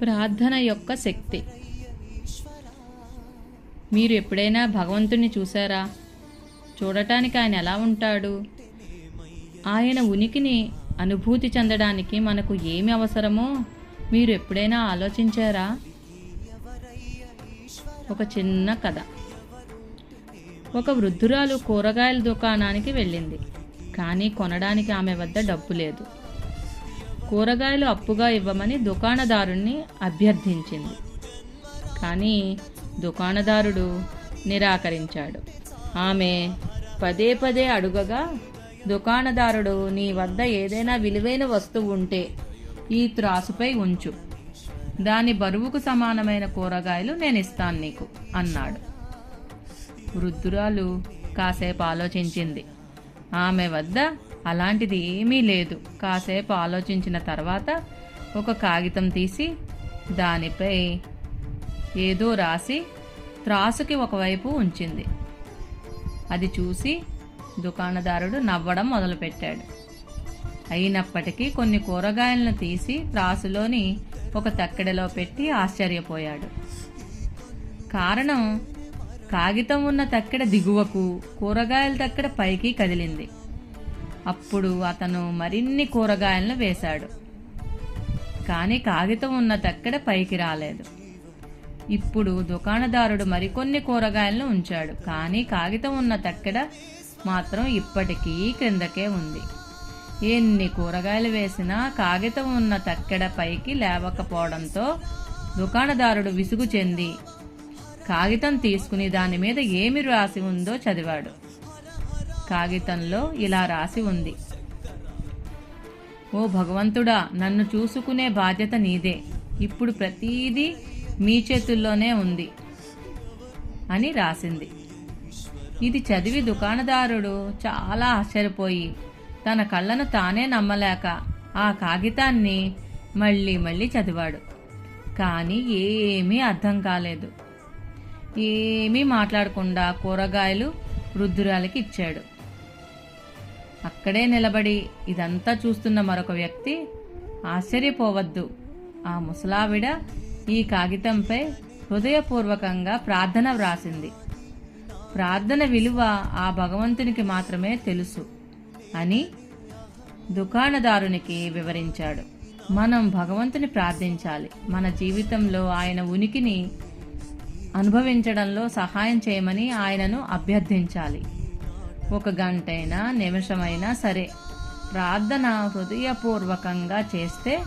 ప్రార్థన యొక్క శక్తి. మీరు ఎప్పుడైనా భగవంతుని చూసారా? చూడటానికి ఆయన ఎలా ఉంటాడు? ఆయన ఉనికిని అనుభూతి చెందడానికి మనకు ఏమి అవసరమో మీరు ఎప్పుడైనా ఆలోచించారా? ఒక చిన్న కథ. ఒక వృద్ధురాలు కూరగాయల దుకాణానికి వెళ్ళింది. కానీ కొనడానికి ఆమె వద్ద డబ్బు లేదు. కూరగాయలు అప్పుగా ఇవ్వమని దుకాణదారుణ్ణి అభ్యర్థించింది. కానీ దుకాణదారుడు నిరాకరించాడు. ఆమె పదే పదే అడుగగా దుకాణదారుడు నీ వద్ద ఏదైనా విలువైన వస్తువు ఉంటే ఈ త్రాసుపై ఉంచు. దాని బరువుకు సమానమైన కూరగాయలు నేను ఇస్తాను నీకు అన్నాడు. వృద్ధురాలు కాసేపు ఆలోచించింది. ఆమె వద్ద అలాంటిది ఏమీ లేదు. కాసేపు ఆలోచించిన తర్వాత ఒక కాగితం తీసి దానిపై ఏదో రాసి త్రాసుకి ఒకవైపు ఉంచింది. అది చూసి దుకాణదారుడు నవ్వడం మొదలుపెట్టాడు. అయినప్పటికీ కొన్ని కూరగాయలను తీసి త్రాసులోని ఒక తక్కెడలో పెట్టి ఆశ్చర్యపోయాడు. కారణం కాగితం ఉన్న తక్కెడ దిగువకు కూరగాయల తక్కెడ పైకి కదిలింది. అప్పుడు అతను మరిన్ని కూరగాయలను వేశాడు. కానీ కాగితం ఉన్న తక్కెడ పైకి రాలేదు. ఇప్పుడు దుకాణదారుడు మరికొన్ని కూరగాయలను ఉంచాడు. కానీ కాగితం ఉన్న తక్కెడ మాత్రం ఇప్పటికీ క్రిందకే ఉంది. ఎన్ని కూరగాయలు వేసినా కాగితం ఉన్న తక్కెడ పైకి లేవకపోవడంతో దుకాణదారుడు విసుగు చెంది కాగితం తీసుకుని దాని మీద ఏమి రాసి ఉందో చదివాడు. కాగితంలో ఇలా రాసి ఉంది. ఓ భగవంతుడా నన్ను చూసుకునే బాధ్యత నీదే. ఇప్పుడు ప్రతీదీ మీ చేతుల్లోనే ఉంది అని రాసింది. ఇది చదివి దుకాణదారుడు చాలా ఆశ్చర్యపోయి తన కళ్ళను తానే నమ్మలేక ఆ కాగితాన్ని మళ్ళీ మళ్ళీ చదివాడు. కానీ ఏమీ అర్థం కాలేదు. ఏమీ మాట్లాడకుండా కూరగాయలు వృద్ధురాలికి ఇచ్చాడు. అక్కడే నిలబడి ఇదంతా చూస్తున్న మరొక వ్యక్తి ఆశ్చర్యపోవద్దు. ఆ ముసలావిడ ఈ కాగితంపై హృదయపూర్వకంగా ప్రార్థన వ్రాసింది. ప్రార్థన విలువ ఆ భగవంతునికి మాత్రమే తెలుసు అని దుకాణదారునికి వివరించాడు. మనం భగవంతుని ప్రార్థించాలి. మన జీవితంలో ఆయన ఉనికిని అనుభవించడంలో సహాయం చేయమని ఆయనను అభ్యర్థించాలి. ఒక గంటైనా నిమిషమైనా సరే ప్రార్థన హృదయపూర్వకంగా చేస్తే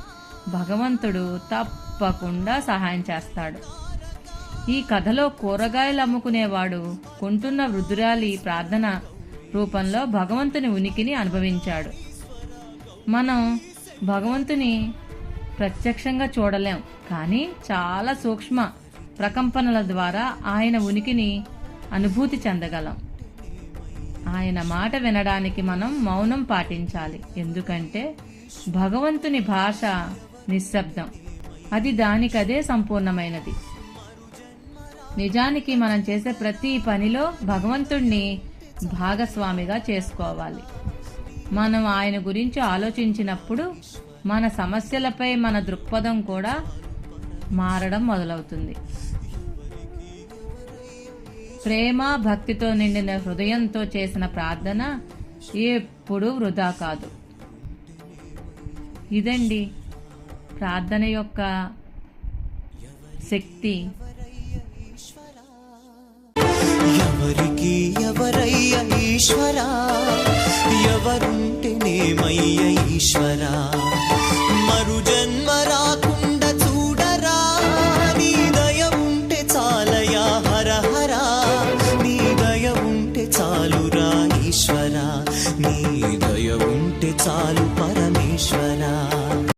భగవంతుడు తప్పకుండా సహాయం చేస్తాడు. ఈ కథలో కూరగాయలు అమ్ముకునేవాడు కొంటున్న వృద్ధురాలి ప్రార్థన రూపంలో భగవంతుని ఉనికిని అనుభవించాడు. మనం భగవంతుని ప్రత్యక్షంగా చూడలేం కానీ చాలా సూక్ష్మ ప్రకంపనల ద్వారా ఆయన ఉనికిని అనుభూతి చెందగలం. ఆయన మాట వినడానికి మనం మౌనం పాటించాలి. ఎందుకంటే భగవంతుని భాష నిశ్శబ్దం. అది దానికదే సంపూర్ణమైనది. నిజానికి మనం చేసే ప్రతి పనిలో భగవంతుణ్ణి భాగస్వామిగా చేసుకోవాలి. మనం ఆయన గురించి ఆలోచించినప్పుడు మన సమస్యలపై మన దృక్పథం కూడా మారడం మొదలవుతుంది. ప్రేమ భక్తితో నిండిన హృదయంతో చేసిన ప్రార్థన ఎప్పుడూ వృధా కాదు. ఇదండి ప్రార్థన యొక్క శక్తి. ఎవరికి ఎవరయ్య ఈశ్వరా? ఎవరుంటేనేమయ్య ఈశ్వరా? చాలు పరమేశ్వరా.